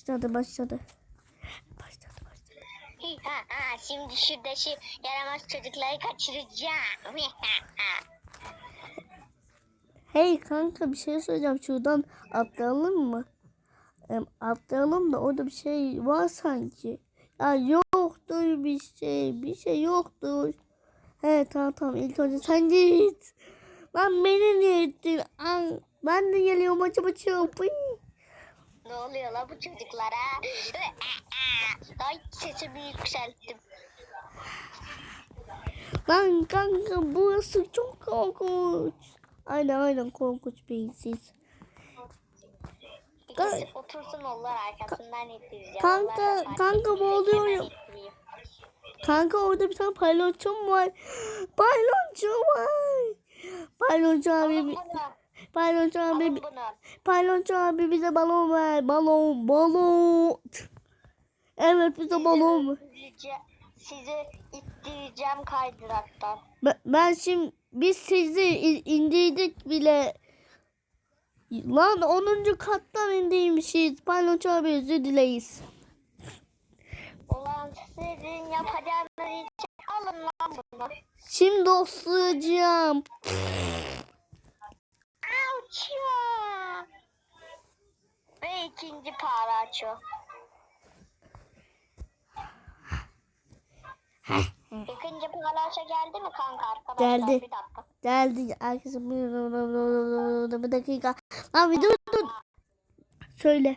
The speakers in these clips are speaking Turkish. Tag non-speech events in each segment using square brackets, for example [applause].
Başladı başladı. Başladı başladı. Hi, ha, ha. Şimdi şurada şu yaramaz çocukları kaçıracağım. [laughs] Hey kanka bir şey söyleyeceğim. Şuradan atlayalım mı? Em, atlayalım da orada bir şey var sanki. Ya yoktur bir şey. Bir şey yoktur. He tamam tamam ilk önce sen git. Lan beni niye ettin? Ben de geliyorum açım açım. Pıy. Ne oluyor la bu çocuklara? [laughs] Ay sesimi yükselttim. Lan kanka burası çok korkunç. Aynen aynen korkunç beyinsiz. İkisi otursun onlar arkasından ittireceğim. Kanka, kanka boğuluyorum. Kanka orada bir tane palyaçom var. [gasps] Palyaço var. Palyaço abi, Palyaço abi, Alın bunu. abi bize balon ver. Balon, balon. Evet bize balon ver. Sizi, sizi ittireceğim kaydıraktan. Ben, ben şimdi biz sizi indirdik bile. Lan 10. kattan indirmişiz. Palyaço abi özür dileyiz. Ulan sizin yapacağınız için alın lan bunu. Şimdi oslayacağım. İkinci paraço. İkinci paraço geldi mi kanka arkadaşlar? Geldi. Bir dakika. Geldi. Herkese bir dakika. Lan bir dur dur. Söyle.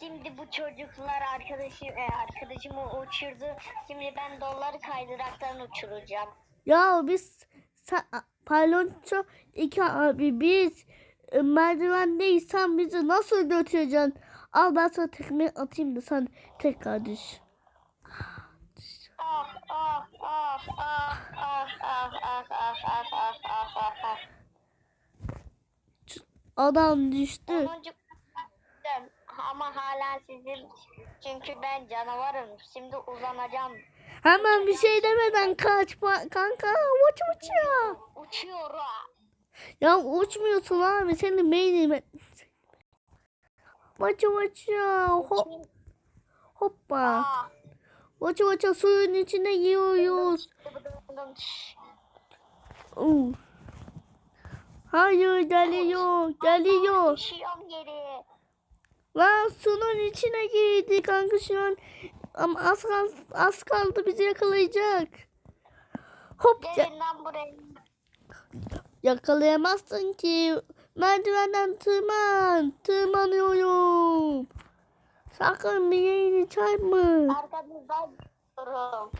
Şimdi bu çocuklar arkadaşım e, arkadaşımı uçurdu. Şimdi ben doları kaydıraktan uçuracağım. Ya biz sen, palyaço iki abi biz ee, merdivendeysen bizi nasıl götüreceksin? Al ben sana tekme atayım da sen tekrar düş. Adam düştü. Ama hala sizin çünkü ben canavarım. Şimdi uzanacağım. Hemen bir şey demeden kaç kanka. Uç uçuyor. Uçuyor. Ya uçmuyorsun abi senin beynin. Uç ya. Hop, hoppa. Uç uç suyun içine giriyoruz. Uf. Hayır geliyor geliyor. Lan suyun içine girdi kanka şu an. Ama az, kal- az kaldı bizi yakalayacak. Hop Gelin lan buraya. Yakalayamazsın ki. Merdivenden tırman. Tırmanıyorum. Sakın bir yerini çarpma. Arkanızdan dururum.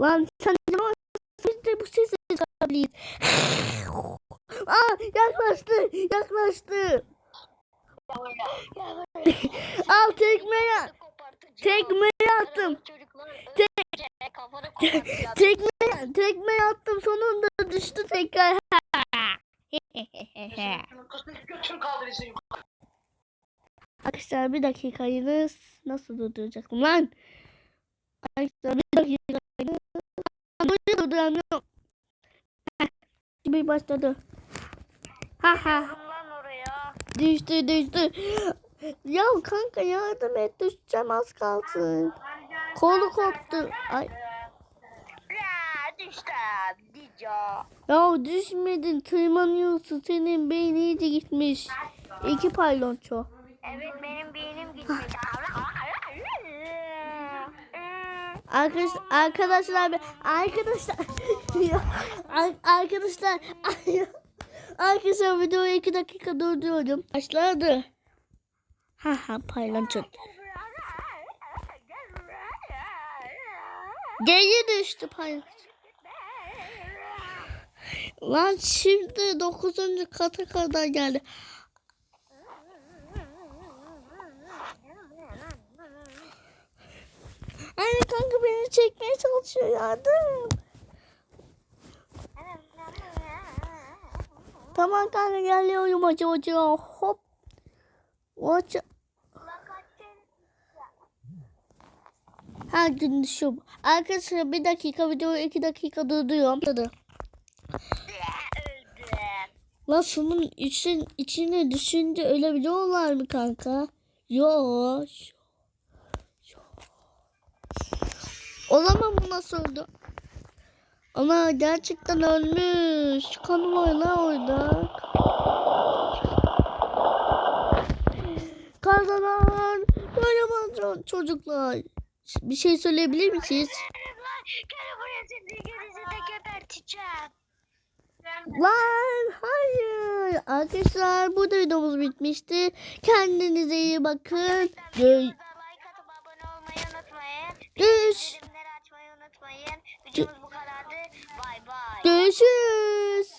Lan sen canavar biz de bu sesi çıkarmalıyız. Aa yaklaştı yaklaştı. Al tekmeyi tekmeyi attım. Tek- Tekme tekmeyi attım sonunda düştü tekrar. Arkadaşlar bir dakikayınız nasıl durduracaktım lan? Arkadaşlar bir dakikayınız Burayı durduramıyorum. Heh, Şimdi başladı. Ha ha düştü düştü. Ya kanka yardım et düşeceğim az kalsın. Kolu koptu. Ay. Ya düşmedin tırmanıyorsun senin beynin iyice gitmiş. İki paylonço. Evet benim beynim gitmiş. [laughs] Arkadaş, arkadaşlar arkadaşlar [laughs] arkadaşlar [laughs] arkadaşlar videoyu iki dakika durduruyorum. Başladı. Ha ha paylaşın. Geri düştü paylaş. Lan şimdi 9. kata kadar geldi. Anne kanka beni çekmeye çalışıyor yardım. Tamam kanka geliyorum acı acı hop. Acı. Her gün düşüyorum. Arkadaşlar bir dakika videoyu iki dakika durduruyorum. Lan şunun için, içine düşünce ölebiliyorlar mı kanka? Yok. O zaman bu nasıl oldu? Ana gerçekten ölmüş. Kanı var lan orada. Kazanan kocaman çocuklar. Bir şey söyleyebilir misiniz? Gel buraya seni ikinizi de geberteceğim. Lan hayır. Arkadaşlar bu da videomuz bitmişti. Kendinize iyi bakın. Gö- Videomuza like atıp abone olmayı unutmayın. Görüş- Bildirimleri açmayı unutmayın. Videomuz bu kadardı. Bay bay. görüşürüz.